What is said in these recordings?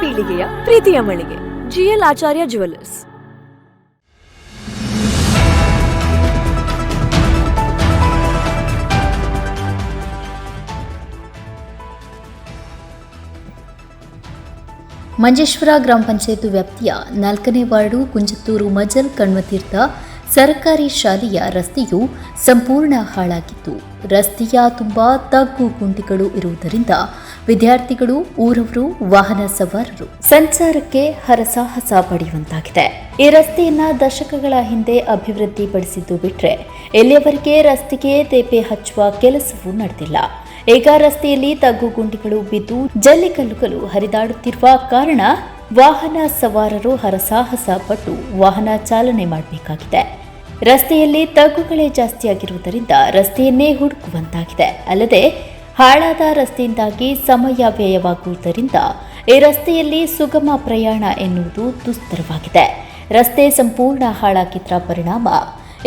ಪೀಳಿಗೆಯ ಪ್ರೀತಿಯ ಮಳಿಗೆ. ಜಿಎಲ್ ಆಚಾರ್ಯ ಜುವೆಲ್ಲರ್ಸ್ ಮಂಜೇಶ್ವರ ಗ್ರಾಮ ಪಂಚಾಯತ್ ವ್ಯಾಪ್ತಿಯ ನಾಲ್ಕನೇ ವಾರ್ಡು ಕುಂಜತ್ತೂರು ಮಜಲ್ ಕಣ್ವತೀರ್ಥ ಸರ್ಕಾರಿ ಶಾಲೆಯ ರಸ್ತೆಯು ಸಂಪೂರ್ಣ ಹಾಳಾಗಿತ್ತು. ರಸ್ತೆಯ ತುಂಬಾ ತಗ್ಗು ಗುಂಡಿಗಳು ಇರುವುದರಿಂದ ವಿದ್ಯಾರ್ಥಿಗಳು, ಊರವರು, ವಾಹನ ಸವಾರರು ಸಂಚಾರಕ್ಕೆ ಹರಸಾಹಸ ಪಡೆಯುವಂತಾಗಿದೆ. ಈ ರಸ್ತೆಯನ್ನ ದಶಕಗಳ ಹಿಂದೆ ಅಭಿವೃದ್ಧಿಪಡಿಸಿದ್ದು ಬಿಟ್ಟರೆ ಎಲ್ಲಿಯವರೆಗೆ ರಸ್ತೆಗೆ ತೇಪೆ ಹಚ್ಚುವ ಕೆಲಸವೂ ನಡೆದಿಲ್ಲ. ಈಗ ರಸ್ತೆಯಲ್ಲಿ ತಗ್ಗು ಗುಂಡಿಗಳು ಬಿದ್ದು ಜಲ್ಲಿಕಲ್ಲುಗಳು ಹರಿದಾಡುತ್ತಿರುವ ಕಾರಣ ವಾಹನ ಸವಾರರು ಹರಸಾಹಸ ಪಟ್ಟು ವಾಹನ ಚಾಲನೆ ಮಾಡಬೇಕಾಗಿದೆ. ರಸ್ತೆಯಲ್ಲಿ ತಗ್ಗುಗಳೇ ಜಾಸ್ತಿಯಾಗಿರುವುದರಿಂದ ರಸ್ತೆಯನ್ನೇ ಹುಡುಕುವಂತಾಗಿದೆ. ಅಲ್ಲದೆ ಹಾಳಾದ ರಸ್ತೆಯಿಂದಾಗಿ ಸಮಯ ವ್ಯಯವಾಗುವುದರಿಂದ ಈ ರಸ್ತೆಯಲ್ಲಿ ಸುಗಮ ಪ್ರಯಾಣ ಎನ್ನುವುದು ದುಸ್ತರವಾಗಿದೆ. ರಸ್ತೆ ಸಂಪೂರ್ಣ ಹಾಳಾಗಿದ್ದರ ಪರಿಣಾಮ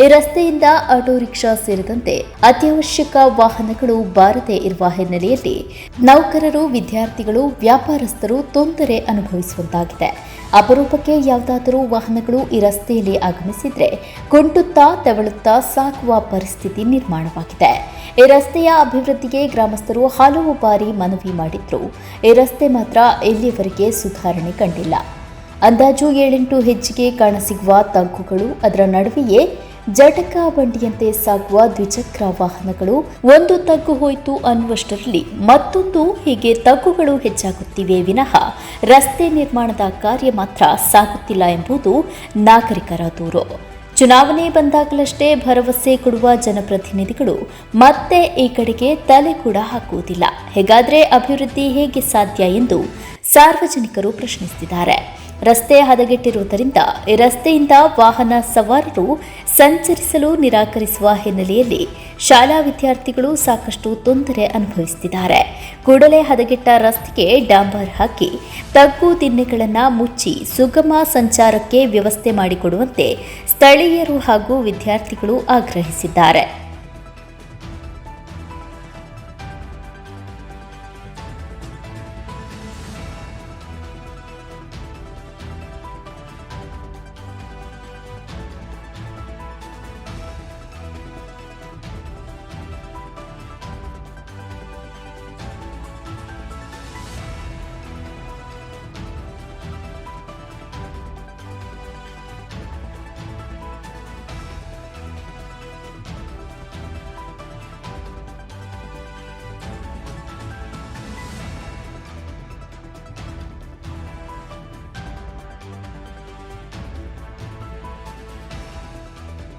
ಈ ರಸ್ತೆಯಿಂದ ಆಟೋ ರಿಕ್ಷಾ ಸೇರಿದಂತೆ ಅತ್ಯವಶ್ಯಕ ವಾಹನಗಳು ಬಾರದೆ ಇರುವ ಹಿನ್ನೆಲೆಯಲ್ಲಿ ನೌಕರರು, ವಿದ್ಯಾರ್ಥಿಗಳು, ವ್ಯಾಪಾರಸ್ಥರು ತೊಂದರೆ ಅನುಭವಿಸುವಂತಾಗಿದೆ. ಅಪರೂಪಕ್ಕೆ ಯಾವುದಾದರೂ ವಾಹನಗಳು ಈ ರಸ್ತೆಯಲ್ಲಿ ಆಗಮಿಸಿದರೆ ಕುಂಟುತ್ತಾ ತೆವಳುತ್ತಾ ಸಾಕುವ ಪರಿಸ್ಥಿತಿ ನಿರ್ಮಾಣವಾಗಿದೆ. ಈ ರಸ್ತೆಯ ಅಭಿವೃದ್ಧಿಗೆ ಗ್ರಾಮಸ್ಥರು ಹಲವು ಬಾರಿ ಮನವಿ ಮಾಡಿದ್ರು. ಈ ರಸ್ತೆ ಮಾತ್ರ ಇಲ್ಲಿಯವರೆಗೆ ಸುಧಾರಣೆ ಕಂಡಿಲ್ಲ. ಅಂದಾಜು ಏಳೆಂಟು ಹೆಜ್ಜೆಗೆ ಕಾಣಸಿಗುವ ತಗ್ಗುಗಳು ಅದರ ನಡುವೆಯೇ ಜಟಕ ಬಂಡಿಯಂತೆ ಸಾಗುವ ದ್ವಿಚಕ್ರ ವಾಹನಗಳು, ಒಂದು ತಗ್ಗು ಹೋಯಿತು ಅನ್ನುವಷ್ಟರಲ್ಲಿ ಮತ್ತೊಂದು ಹೀಗೆ ತಗ್ಗುಗಳು ಹೆಚ್ಚಾಗುತ್ತಿವೆ ವಿನಃ ರಸ್ತೆ ನಿರ್ಮಾಣದ ಕಾರ್ಯ ಮಾತ್ರ ಸಾಗುತ್ತಿಲ್ಲ ಎಂಬುದು ನಾಗರಿಕರ ದೂರು. ಚುನಾವಣೆ ಬಂದಾಗಲಷ್ಟೇ ಭರವಸೆ ಕೊಡುವ ಜನಪ್ರತಿನಿಧಿಗಳು ಮತ್ತೆ ಈ ಕಡೆಗೆ ತಲೆ ಕೂಡ ಹಾಕುವುದಿಲ್ಲ. ಹೇಗಾದರೆ ಅಭಿವೃದ್ಧಿ ಹೇಗೆ ಸಾಧ್ಯ ಎಂದು ಸಾರ್ವಜನಿಕರು ಪ್ರಶ್ನಿಸಿದ್ದಾರೆ ರಸ್ತೆ ಹದಗೆಟ್ಟಿರುವುದರಿಂದ ರಸ್ತೆಯಿಂದ ವಾಹನ ಸವಾರರು ಸಂಚರಿಸಲು ನಿರಾಕರಿಸುವ ಹಿನ್ನೆಲೆಯಲ್ಲಿ ಶಾಲಾ ವಿದ್ಯಾರ್ಥಿಗಳು ಸಾಕಷ್ಟು ತೊಂದರೆ ಅನುಭವಿಸುತ್ತಿದ್ದಾರೆ. ಕೂಡಲೇ ಹದಗೆಟ್ಟ ರಸ್ತೆಗೆ ಡಾಂಬರ್ ಹಾಕಿ ತಗ್ಗು ದಿನ್ನೆಗಳನ್ನು ಮುಚ್ಚಿ ಸುಗಮ ಸಂಚಾರಕ್ಕೆ ವ್ಯವಸ್ಥೆ ಮಾಡಿಕೊಡುವಂತೆ ಸ್ಥಳೀಯರು ಹಾಗೂ ವಿದ್ಯಾರ್ಥಿಗಳು ಆಗ್ರಹಿಸಿದ್ದಾರೆ.